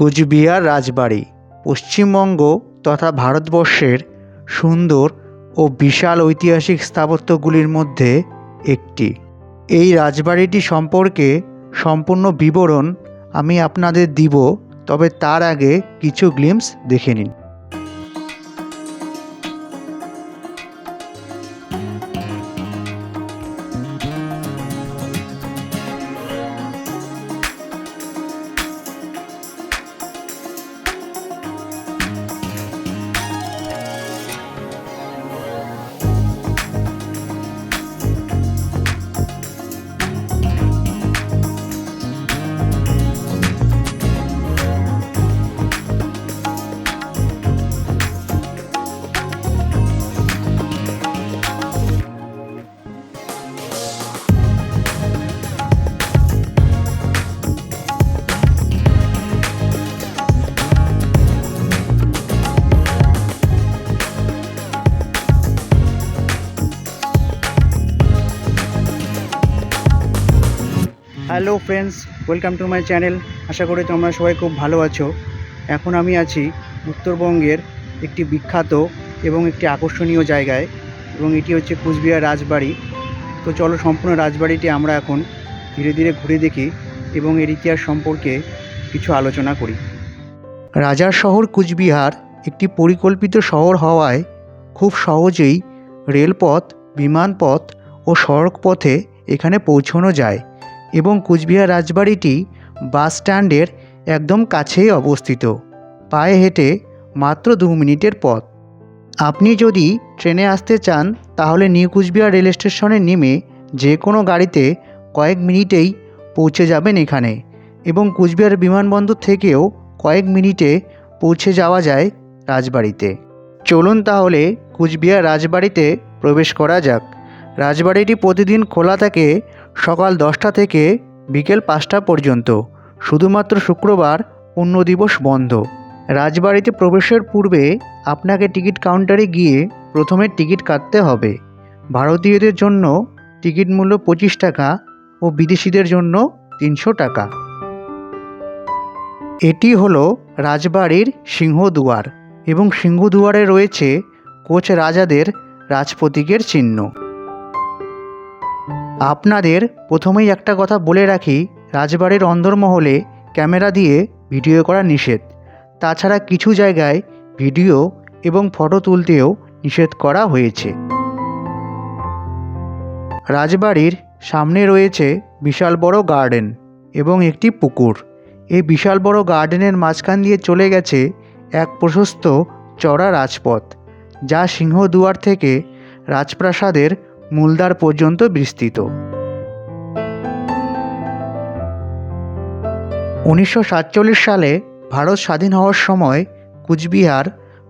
কুচবিহার রাজবাড়ি, পশ্চিমবঙ্গ তথা ভারতবর্ষের সুন্দর ও বিশাল ঐতিহাসিক স্থাপত্যগুলির মধ্যে একটি। এই রাজবাড়িটি সম্পর্কে সম্পূর্ণ বিবরণ আমি আপনাদের দিব, তবে তার আগে কিছু গ্লিমস দেখে নিন। Hello friends, welcome to my channel. আশা করি তোমরা সবাই খুব ভালো আছো। এখন আমি আছি উত্তরবঙ্গের একটি বিখ্যাত এবং একটি আকর্ষণীয় জায়গায়, এবং এটি হচ্ছে কুচবিহার রাজবাড়ি। তো চলো সম্পূর্ণ রাজবাড়িটি আমরা এখন ধীরে ধীরে ঘুরে দেখি এবং এর ইতিহাস সম্পর্কে কিছু আলোচনা করি। রাজার শহর কুচবিহার একটি পরিকল্পিত শহর হওয়ায় খুব সহজেই রেলপথ, বিমানপথ ও সড়ক পথে এখানে পৌঁছানো যায়। এবং কুচবিহার রাজবাড়িটি বাস স্ট্যান্ডের একদম কাছেই অবস্থিত। পায়ে হেঁটে মাত্র দু মিনিটের পথ। আপনি যদি ট্রেনে আসতে চান, তাহলে নিউ কুচবিহার রেল স্টেশনে নেমে যে কোনো গাড়িতে কয়েক মিনিটেই পৌঁছে যাবেন এখানে এবং কুচবিহার বিমানবন্দর থেকেও কয়েক মিনিটে পৌঁছে যাওয়া যায় রাজবাড়িতে। চলুন তাহলে কুচবিহার রাজবাড়িতে প্রবেশ করা যাক। রাজবাড়িটি প্রতিদিন খোলা থাকে সকাল দশটা থেকে বিকেল পাঁচটা পর্যন্ত, শুধুমাত্র শুক্রবার অন্য দিবস বন্ধ। রাজবাড়িতে প্রবেশের পূর্বে আপনাকে টিকিট কাউন্টারে গিয়ে প্রথমে টিকিট কাটতে হবে। ভারতীয়দের জন্য টিকিট মূল্য পঁচিশ টাকা ও বিদেশিদের জন্য তিনশো টাকা। এটি হলো রাজবাড়ির সিংহদুয়ার এবং সিংহদুয়ারে রয়েছে কোচ রাজাদের রাজপ্রতীকের চিহ্ন। আপনাদের প্রথমেই একটা কথা বলে রাখি, রাজবাড়ির অন্দরমহলে ক্যামেরা দিয়ে ভিডিও করা নিষেধ। তাছাড়া কিছু জায়গায় ভিডিও এবং ফটো তুলতেও নিষেধ করা হয়েছে। রাজবাড়ির সামনে রয়েছে বিশাল বড় গার্ডেন এবং একটি পুকুর। এই বিশাল বড় গার্ডেনের মাঝখান দিয়ে চলে গেছে এক প্রশস্ত চড়া রাজপথ, যা সিংহদুয়ার থেকে রাজপ্রাসাদের মূলদ্বার পর্যন্ত বিস্তৃত। উনিশশো সাতচল্লিশ সালে ভারত স্বাধীন হওয়ার সময় কুচবিহার,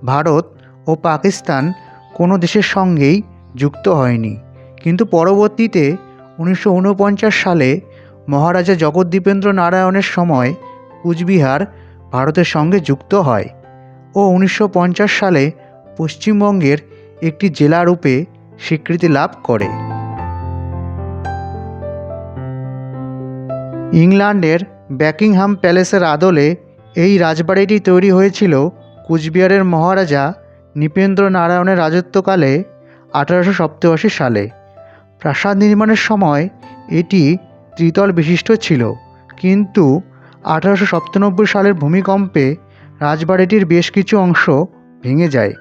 ভারত ও পাকিস্তান কোনো দেশের সঙ্গেই যুক্ত হয়নি। কিন্তু পরবর্তীতে উনিশশো ঊনপঞ্চাশ সালে মহারাজা জগদ্দীপেন্দ্র নারায়ণের সময় কুচবিহার ভারতের সঙ্গে যুক্ত হয় ও উনিশশো পঞ্চাশ সালে পশ্চিমবঙ্গের একটি জেলা রূপে স্বীকৃতি লাভ করে। ইংল্যান্ডের ব্যাকিংহাম প্যালেসের আদলে এই রাজবাড়িটি তৈরি হয়েছিল কুচবিহারের মহারাজা নৃপেন্দ্র নারায়ণের রাজত্বকালে আঠারোশো সপ্তআশি সালে। প্রাসাদ নির্মাণের সময় এটি ত্রিতল বিশিষ্ট ছিল, কিন্তু আঠারোশো সপ্তানব্বই সালের ভূমিকম্পে রাজবাড়িটির বেশ কিছু অংশ ভেঙে যায়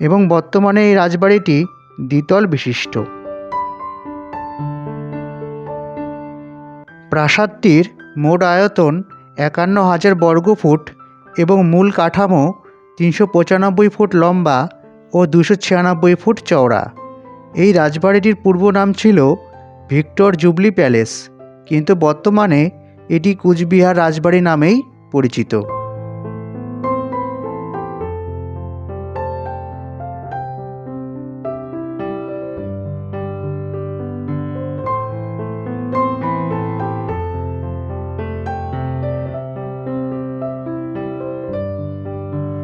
এবং বর্তমানে এই রাজবাড়িটি দ্বিতল বিশিষ্ট। প্রাসাদটির মোট আয়তন একান্ন হাজার বর্গফুট এবং মূল কাঠামো তিনশো পঁচানব্বই ফুট লম্বা ও দুশো ছিয়ানব্বই ফুট চওড়া। এই রাজবাড়িটির পূর্ব নাম ছিল ভিক্টর জুবলি প্যালেস, কিন্তু বর্তমানে এটি কুচবিহার রাজবাড়ি নামেই পরিচিত।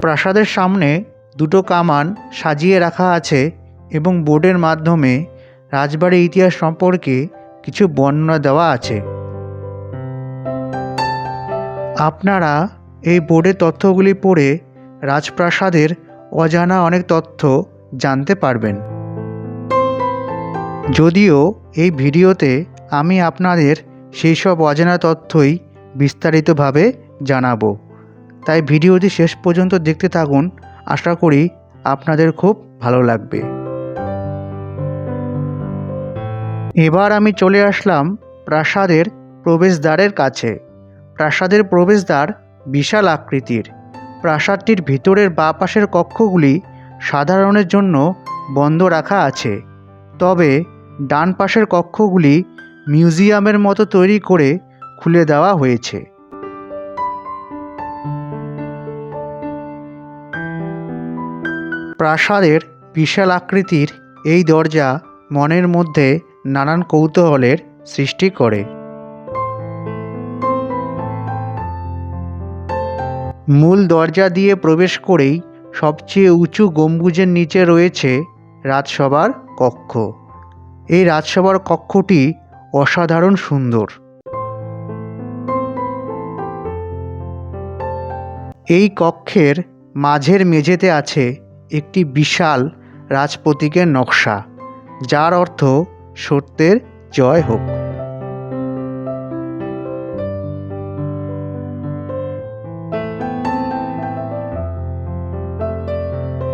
প্রাসাদের সামনে দুটো কামান সাজিয়ে রাখা আছে এবং বোর্ডের মাধ্যমে রাজবাড়ির ইতিহাস সম্পর্কে কিছু বর্ণনা দেওয়া আছে। আপনারা এই বোর্ডের তথ্যগুলি পড়ে রাজপ্রাসাদের অজানা অনেক তথ্য জানতে পারবেন। যদিও এই ভিডিওতে আমি আপনাদের সেই সব অজানা তথ্যই বিস্তারিতভাবে জানাব। তাই ভিডিওটি শেষ পর্যন্ত দেখতে থাকুন। আশা করি আপনাদের খুব ভালো লাগবে। এবার আমি চলে আসলাম প্রাসাদের প্রবেশদ্বারের কাছে। প্রাসাদের প্রবেশদ্বার বিশাল আকৃতির। প্রাসাদটির ভিতরের বাঁ পাশের কক্ষগুলি সাধারণের জন্য বন্ধ রাখা আছে। তবে ডান পাশের কক্ষগুলি মিউজিয়ামের মতো তৈরি করে খুলে দেওয়া হয়েছে। প্রাসাদের বিশাল আকৃতির এই দরজা মনের মধ্যে নানান কৌতূহলের সৃষ্টি করে। মূল দরজা দিয়ে প্রবেশ করেই সবচেয়ে উঁচু গম্বুজের নিচে রয়েছে রাজসভার কক্ষ। এই রাজসভার কক্ষটি অসাধারণ সুন্দর। এই কক্ষের মাঝের মেঝেতে আছে একটি বিশাল রাজপ্রতীকের নকশা, যার অর্থ সত্যের জয় হোক।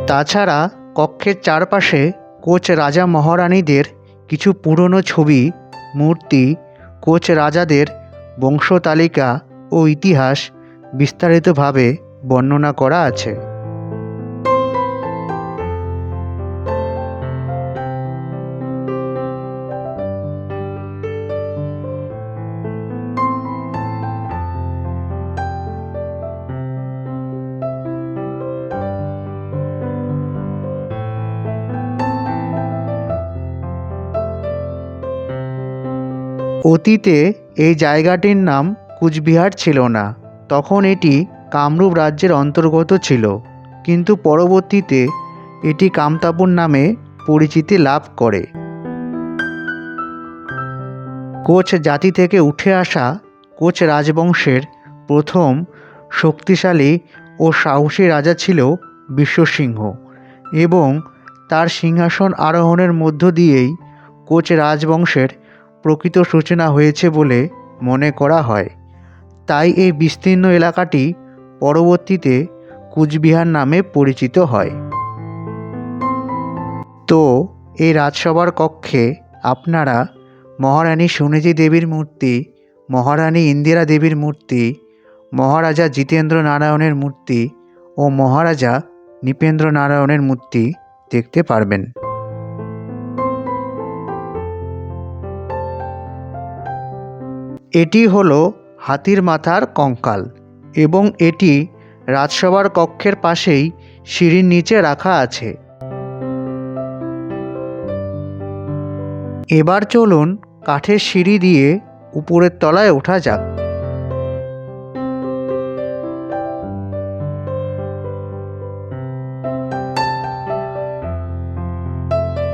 তাছাড়া কক্ষের চারপাশে কোচ রাজা মহারানীদের কিছু পুরনো ছবি, মূর্তি, কোচ রাজাদের বংশতালিকা ও ইতিহাস বিস্তারিতভাবে বর্ণনা করা আছে। অতীতে এই জায়গাটির নাম কুচবিহার ছিল না। তখন এটি কামরূপ রাজ্যের অন্তর্গত ছিল। কিন্তু পরবর্তীতে এটি কামতাপুর নামে পরিচিতি লাভ করে। কোচ জাতি থেকে উঠে আসা কোচ রাজবংশের প্রথম শক্তিশালী ও সাহসী রাজা ছিল বিশ্বসিংহ এবং তার সিংহাসন আরোহণের মধ্য দিয়েই কোচ রাজবংশের প্রকৃত সূচনা হয়েছে বলে মনে করা হয়। তাই এই বিস্তীর্ণ এলাকাটি পরবর্তীতে কুচবিহার নামে পরিচিত হয়। তো, এই রাজসভার কক্ষে আপনারা মহারানী সুনিধি দেবীর মূর্তি, মহারানী ইন্দিরা দেবীর মূর্তি, মহারাজা জিতেন্দ্র নারায়ণের মূর্তি ও মহারাজা নৃপেন্দ্র নারায়ণের মূর্তি দেখতে পারবেন। এটি হলো হাতির মাথার কঙ্কাল এবং এটি রাজসভার কক্ষের পাশেই সিঁড়ির নিচে রাখা আছে। এবার চলুন কাঠের সিঁড়ি দিয়ে উপরের তলায় ওঠা যাক।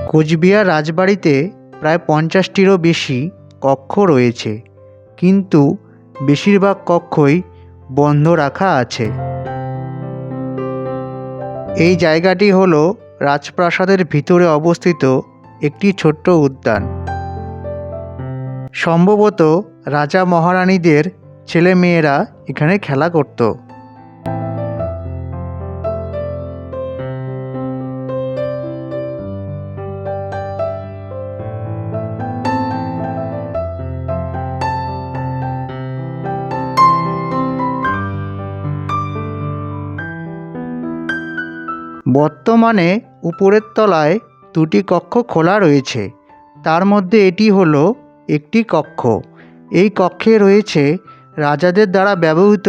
কোচবিহার রাজবাড়িতে প্রায় পঞ্চাশটিরও বেশি কক্ষ রয়েছে। কিন্তু বেশিরভাগ কক্ষই বন্ধ রাখা আছে। এই জায়গাটি হল রাজপ্রাসাদের ভিতরে অবস্থিত একটি ছোট্ট উদ্যান। সম্ভবত রাজা মহারানীদের ছেলে মেয়েরা এখানে খেলা করত। বর্তমানে উপরের তলায় দুটি কক্ষ খোলা রয়েছে। তার মধ্যে এটি হলো একটি কক্ষ। এই কক্ষে রয়েছে রাজাদের দ্বারা ব্যবহৃত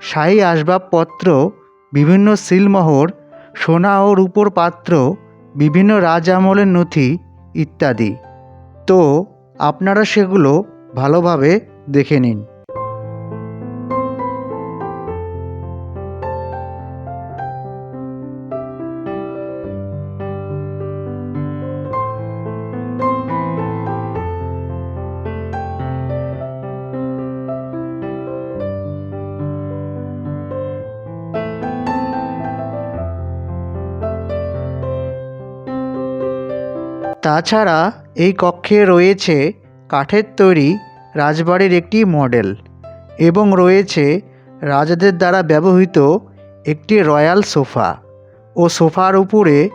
শাহী আসবাবপত্র, বিভিন্ন সিলমোহর, সোনা ও রূপোর পাত্র, বিভিন্ন রাজ আমলের নথি ইত্যাদি। তো, আপনারা সেগুলো ভালোভাবে দেখে নিন। তাছাড়া এই কক্ষে রয়েছে কাঠের তৈরি রাজবাড়ির একটি মডেল এবং রয়েছে রাজাদের দ্বারা ব্যবহৃত একটি রয়্যাল সোফা ও সোফার উপরে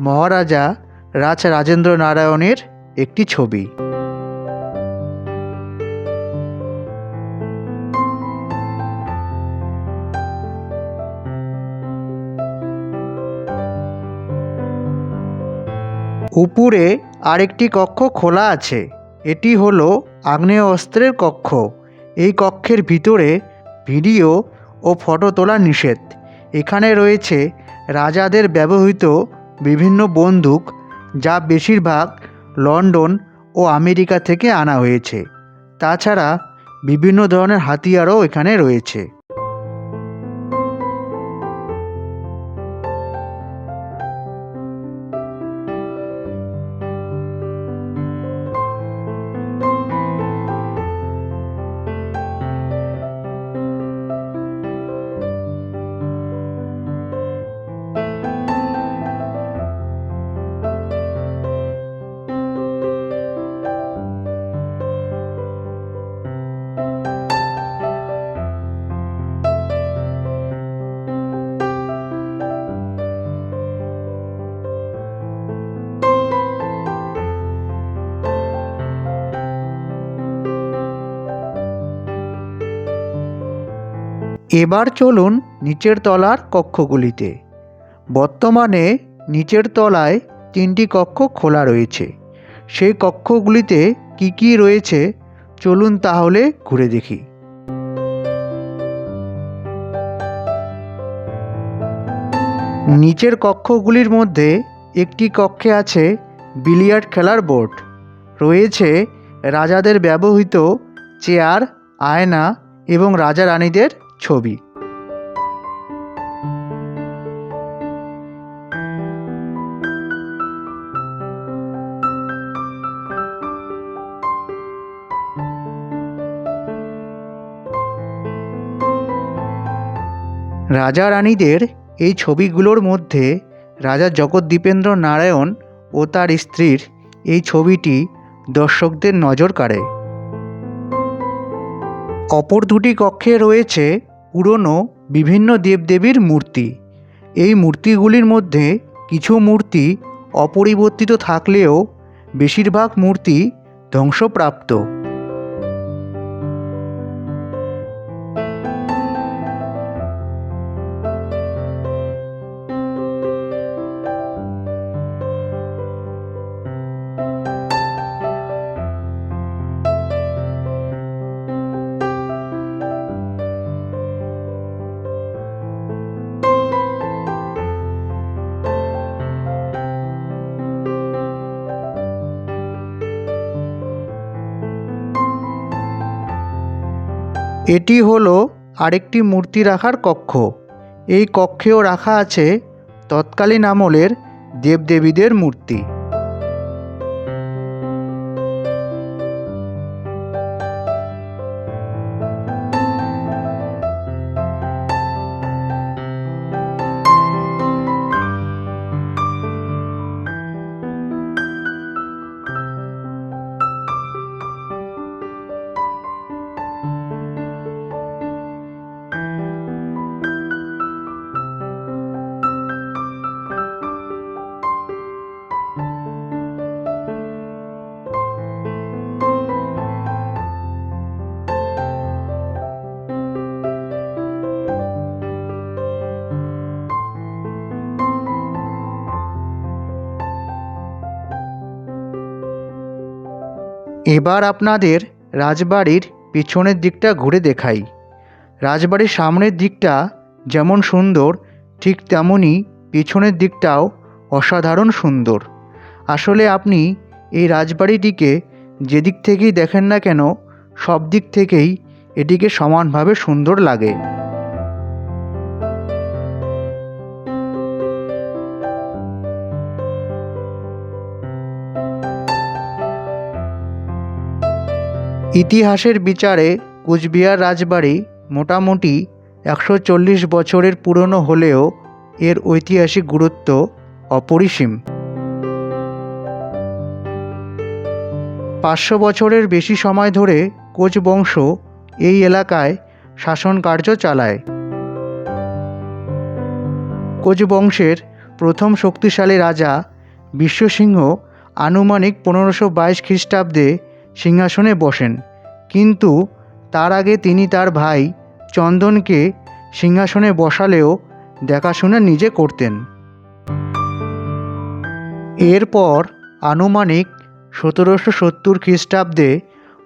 মহারাজা রাজ রাজেন্দ্র নারায়ণের একটি ছবি। উপরে আরেকটি কক্ষ খোলা আছে। এটি হলো আগ্নেয় অস্ত্রের কক্ষ। এই কক্ষের ভিতরে ভিডিও ও ফটো তোলা নিষেধ। এখানে রয়েছে রাজাদের ব্যবহৃত বিভিন্ন বন্দুক, যা বেশিরভাগ লন্ডন ও আমেরিকা থেকে আনা হয়েছে। তাছাড়া বিভিন্ন ধরনের হাতিয়ারও এখানে রয়েছে। এবার চলুন নিচের তলার কক্ষগুলিতে। বর্তমানে নিচের তলায় তিনটি কক্ষ খোলা রয়েছে। সেই কক্ষগুলিতে কি কি রয়েছে, চলুন তাহলে ঘুরে দেখি। নিচের কক্ষগুলির মধ্যে একটি কক্ষে আছে বিলিয়ার্ড খেলার বোর্ড। রয়েছে রাজাদের ব্যবহৃত চেয়ার, আয়না এবং রাজা রানীদের ছবি। রাজা রানীদের এই ছবিগুলোর মধ্যে রাজা জগদ্দীপেন্দ্র নারায়ণ ও তার স্ত্রীর এই ছবিটি দর্শকদের নজর কাড়ে। অপর দুটি কক্ষে রয়েছে পুরনো বিভিন্ন দেবদেবীর মূর্তি। এই মূর্তিগুলির মধ্যে কিছু মূর্তি অপরিবর্তিত থাকলেও বেশিরভাগ মূর্তি ধ্বংসপ্রাপ্ত। এটি হলো আরেকটি মূর্তি রাখার কক্ষ। এই কক্ষেও রাখা আছে তৎকালীন আমলের দেবদেবীদের মূর্তি। এবার আপনাদের রাজবাড়ির পিছনের দিকটা ঘুরে দেখাই। রাজবাড়ির সামনের দিকটা যেমন সুন্দর, ঠিক তেমনই পিছনের দিকটাও অসাধারণ সুন্দর। আসলে আপনি এই রাজবাড়িটিকে যেদিক থেকেই দেখেন না কেন সব দিক থেকেই এটিকে সমানভাবে সুন্দর লাগে। ইতিহাসের বিচারে কুচবিহার রাজবাড়ি মোটামুটি একশো চল্লিশ বছরের পুরনো হলেও এর ঐতিহাসিক গুরুত্ব অপরিসীম। পাঁচশো বছরের বেশি সময় ধরে কোচ বংশ এই এলাকায় শাসন কার্য চালায়। কোচ বংশের প্রথম শক্তিশালী রাজা বিশ্বসিংহ আনুমানিক পনেরোশো বাইশ খ্রিস্টাব্দে সিংহাসনে বসেন। কিন্তু তার আগে তিনি তার ভাই চন্দনকে সিংহাসনে বসালেও দেখাশোনা নিজে করতেন। এরপর আনুমানিক সতেরোশো সত্তর খ্রিস্টাব্দে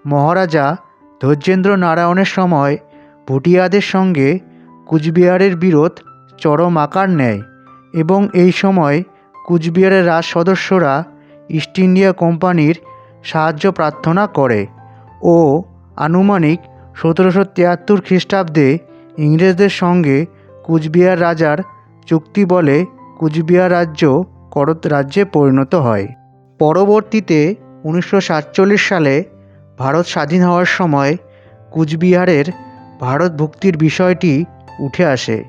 মহারাজা ধৈর্যেন্দ্র নারায়ণের সময় ভুটিয়াদের সঙ্গে কুচবিহারের বিরোধ চরম আকার নেয় এবং এই সময় কুচবিহারের রাজ সদস্যরা ইস্ট ইন্ডিয়া কোম্পানির সাহায্য প্রার্থনা করে ও আনুমানিক সতেরোশো তিয়াত্তর খ্রিস্টাব্দে ইংরেজদের সঙ্গে কুচবিহার রাজার চুক্তি বলে কুচবিহার রাজ্য করত রাজ্যে পরিণত হয়। পরবর্তীতে উনিশশো সাতচল্লিশ সালে ভারত স্বাধীন হওয়ার সময় কুচবিহারের ভারত ভুক্তির বিষয়টি উঠে আসে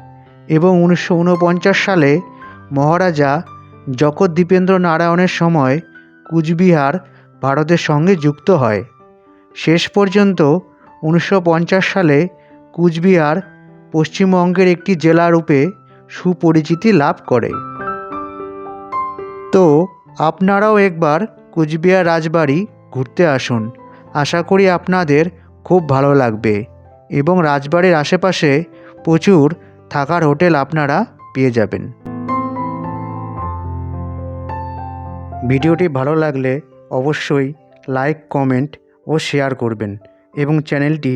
এবং উনিশশো ঊনপঞ্চাশ সালে মহারাজা জগৎ দ্বীপেন্দ্র নারায়ণের সময় কুচবিহার ভারতের সঙ্গে যুক্ত হয়। শেষ পর্যন্ত উনিশশো পঞ্চাশ সালে কুচবিহার পশ্চিমবঙ্গের একটি জেলা রূপে সুপরিচিতি লাভ করে। তো, আপনারাও একবার কুচবিহার রাজবাড়ি ঘুরতে আসুন। আশা করি আপনাদের খুব ভালো লাগবে এবং রাজবাড়ির আশেপাশে প্রচুর থাকার হোটেল আপনারা পেয়ে যাবেন। ভিডিওটি ভালো লাগলে অবশ্যই লাইক কমেন্ট ও শেয়ার করবেন এবং চ্যানেলটি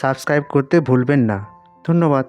সাবস্ক্রাইব করতে ভুলবেন না। ধন্যবাদ।